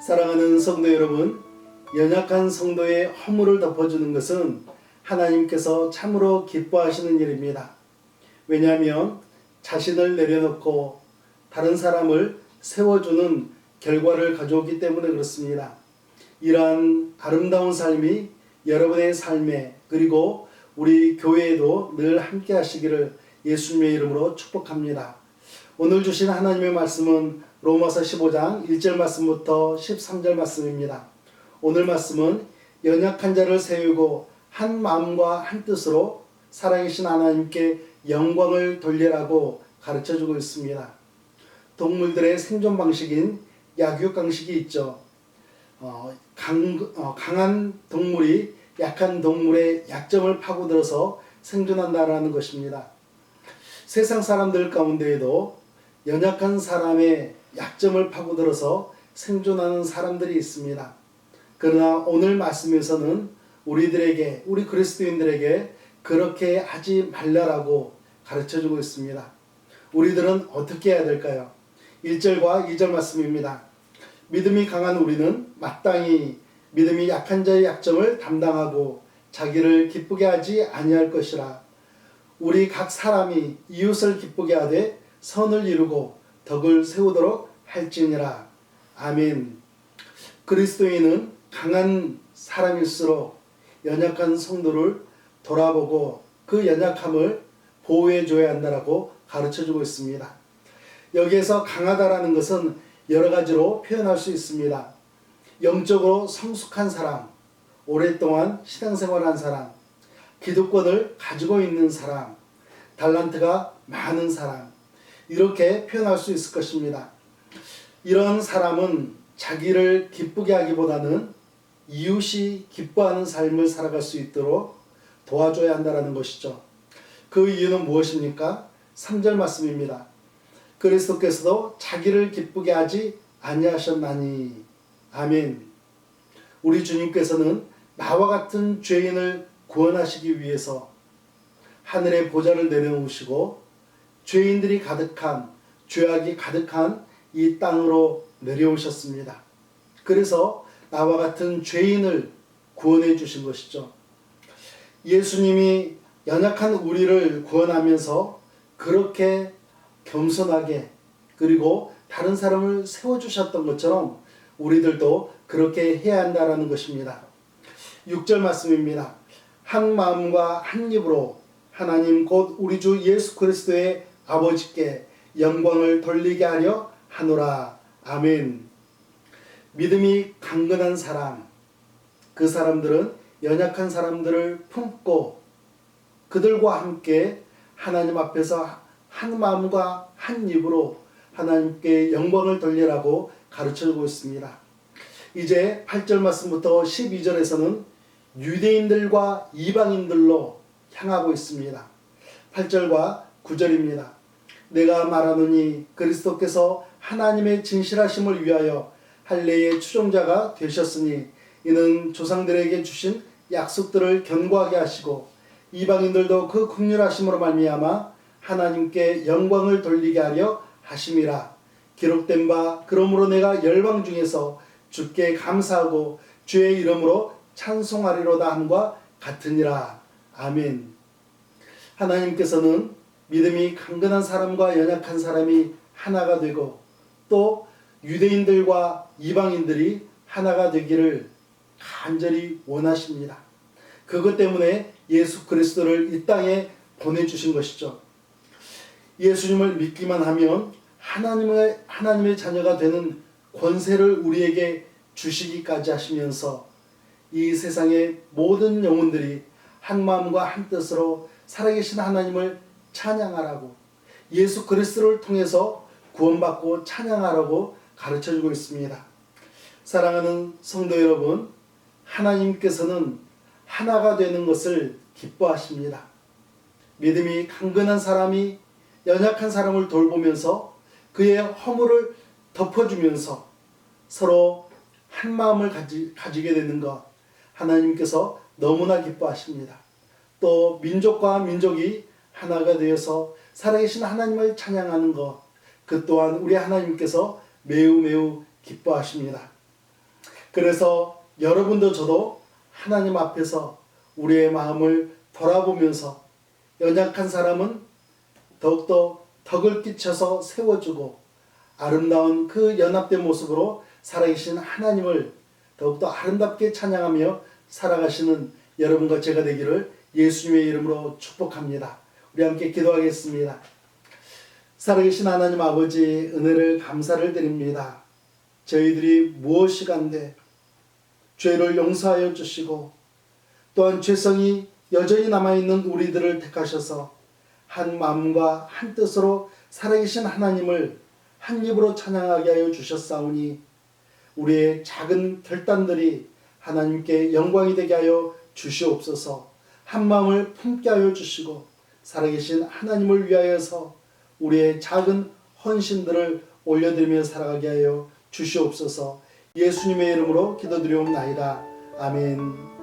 사랑하는 성도 여러분, 연약한 성도의 허물을 덮어주는 것은 하나님께서 참으로 기뻐하시는 일입니다. 왜냐하면 자신을 내려놓고 다른 사람을 세워주는 결과를 가져오기 때문에 그렇습니다. 이러한 아름다운 삶이 여러분의 삶에 그리고 우리 교회에도 늘 함께 하시기를 예수님의 이름으로 축복합니다. 오늘 주신 하나님의 말씀은 로마서 15장 1절 말씀부터 13절 말씀입니다. 오늘 말씀은 연약한 자를 세우고 한 마음과 한 뜻으로 살아계신 하나님께 영광을 돌리라고 가르쳐 주고 있습니다. 동물들의 생존 방식인 약육 방식이 있죠. 어, 강, 어, 강한 동물이 약한 동물의 약점을 파고들어서 생존한다라는 것입니다. 세상 사람들 가운데에도 연약한 사람의 약점을 파고들어서 생존하는 사람들이 있습니다. 그러나 오늘 말씀에서는 우리들에게, 우리 그리스도인들에게 그렇게 하지 말라라고 가르쳐 주고 있습니다. 우리들은 어떻게 해야 될까요? 1절과 2절 말씀입니다. 믿음이 강한 우리는 마땅히 믿음이 약한 자의 약점을 담당하고 자기를 기쁘게 하지 아니할 것이라. 우리 각 사람이 이웃을 기쁘게 하되 선을 이루고 덕을 세우도록 할지니라. 아멘. 그리스도인은 강한 사람일수록 연약한 성도를 돌아보고 그 연약함을 보호해 줘야 한다라고 가르쳐 주고 있습니다. 여기에서 강하다라는 것은 여러 가지로 표현할 수 있습니다. 영적으로 성숙한 사람, 오랫동안 신앙생활한 사람, 기득권을 가지고 있는 사람, 달란트가 많은 사람, 이렇게 표현할 수 있을 것입니다. 이런 사람은 자기를 기쁘게 하기보다는 이웃이 기뻐하는 삶을 살아갈 수 있도록 도와줘야 한다는 것이죠. 그 이유는 무엇입니까? 3절 말씀입니다. 그리스도께서도 자기를 기쁘게 하지 아니하셨나니 아멘. 우리 주님께서는 나와 같은 죄인을 구원하시기 위해서 하늘의 보좌를 내려놓으시고 죄인들이 가득한 죄악이 가득한 이 땅으로 내려오셨습니다. 그래서 나와 같은 죄인을 구원해 주신 것이죠. 예수님이 연약한 우리를 구원하면서 그렇게 겸손하게 그리고 다른 사람을 세워주셨던 것처럼 우리들도 그렇게 해야 한다라는 것입니다. 6절 말씀입니다. 한 마음과 한 입으로 하나님 곧 우리 주 예수 그리스도의 아버지께 영광을 돌리게 하려 하노라. 아멘. 믿음이 강건한 사람, 그 사람들은 연약한 사람들을 품고 그들과 함께 하나님 앞에서 한 마음과 한 입으로 하나님께 영광을 돌리라고 가르쳐 주고 있습니다. 이제 8절 말씀부터 12절에서는 유대인들과 이방인들로 향하고 있습니다. 8절과 9절입니다. 내가 말하노니 그리스도께서 하나님의 진실하심을 위하여 할례의 추종자가 되셨으니 이는 조상들에게 주신 약속들을 견고하게 하시고 이방인들도 그 긍휼하심으로 말미암아 하나님께 영광을 돌리게 하려 하심이라. 기록된 바 그러므로 내가 열방 중에서 주께 감사하고 주의 이름으로 찬송하리로다 함과 같으니라. 아멘. 하나님께서는 믿음이 강건한 사람과 연약한 사람이 하나가 되고 또 유대인들과 이방인들이 하나가 되기를 간절히 원하십니다. 그것 때문에 예수 그리스도를 이 땅에 보내주신 것이죠. 예수님을 믿기만 하면 하나님의, 하나님의 자녀가 되는 권세를 우리에게 주시기까지 하시면서 이 세상의 모든 영혼들이 한 마음과 한 뜻으로 살아계신 하나님을 찬양하라고 예수 그리스도를 통해서 구원받고 찬양하라고 가르쳐 주고 있습니다. 사랑하는 성도 여러분, 하나님께서는 하나가 되는 것을 기뻐하십니다. 믿음이 강건한 사람이 연약한 사람을 돌보면서 그의 허물을 덮어주면서 서로 한 마음을 가지, 가지게 되는 것 하나님께서 너무나 기뻐하십니다. 또 민족과 민족이 하나가 되어서 살아계신 하나님을 찬양하는 것, 그 또한 우리 하나님께서 매우 매우 기뻐하십니다. 그래서 여러분도 저도 하나님 앞에서 우리의 마음을 돌아보면서 연약한 사람은 더욱더 덕을 끼쳐서 세워주고 아름다운 그 연합된 모습으로 살아계신 하나님을 더욱더 아름답게 찬양하며 살아가시는 여러분과 제가 되기를 예수님의 이름으로 축복합니다. 우리 함께 기도하겠습니다. 살아계신 하나님 아버지 은혜를 감사를 드립니다. 저희들이 무엇이 간데 죄를 용서하여 주시고 또한 죄성이 여전히 남아있는 우리들을 택하셔서 한 마음과 한 뜻으로 살아계신 하나님을 한 입으로 찬양하게 하여 주셨사오니 우리의 작은 결단들이 하나님께 영광이 되게 하여 주시옵소서 한 마음을 품게 하여 주시고 살아계신 하나님을 위하여서 우리의 작은 헌신들을 올려드리며 살아가게 하여 주시옵소서 예수님의 이름으로 기도드리옵나이다. 아멘.